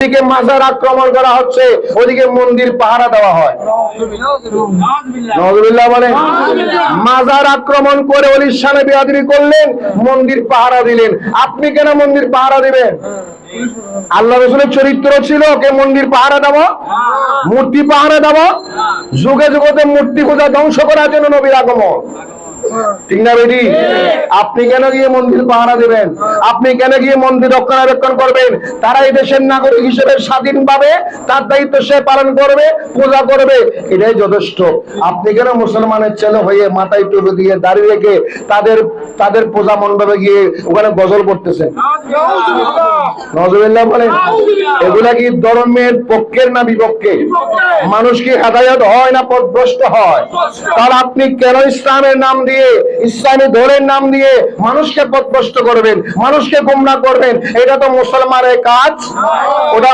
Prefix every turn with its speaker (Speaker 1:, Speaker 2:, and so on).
Speaker 1: ওদিকে মাজার আক্রমণ করা হচ্ছে, ওদিকে মন্দির পাহারা দেওয়া হয়। নজরুল্লাহ মাজার আক্রমণ করে করলেন, মন্দির পাহারা দিলেন। আপনি কেন মন্দির পাহারা দিবেন? আল্লাহ রসুলের চরিত্র ছিল কে মন্দির পাহারা দেবো? মূর্তি পাহারা দেবো? যুগে যুগতে মূর্তি পূজা ধ্বংস করার জন্য নবীর আগমন। ঠিক না বেটি? আপনি কেন গিয়ে মন্দির পাহারা দেবেন? আপনি কেন গিয়ে মন্দির রক্ষণাবেক্ষণ করবেন? তারা এই দেশের নাগরিক হিসেবে স্বাধীন পাবে তার দায়িত্ব সে পালন করবে পূজা করবে। এটাই যথেষ্ট। আপনি কেন মুসলমানের ছেলে হয়ে মাথায় টুপি দিয়ে দাঁড়িয়ে রেখে তাদের তাদের পূজা মন্ডপে গিয়ে ওখানে গজল করতেছেন? নজরুল্লাহ বলেন, এগুলা কি ধর্মের পক্ষের না বিপক্ষে? মানুষ কি হেদায়ত হয় না পথভ্রষ্ট হয়? তার আপনি কেন ইসলামের নাম দিয়ে, ইসলামী ধরের নাম দিয়ে মানুষকে পথভ্রষ্ট করবেন, মানুষকে গুমরা করবেন? এটা তো মুসলমানের কাজ। ওটা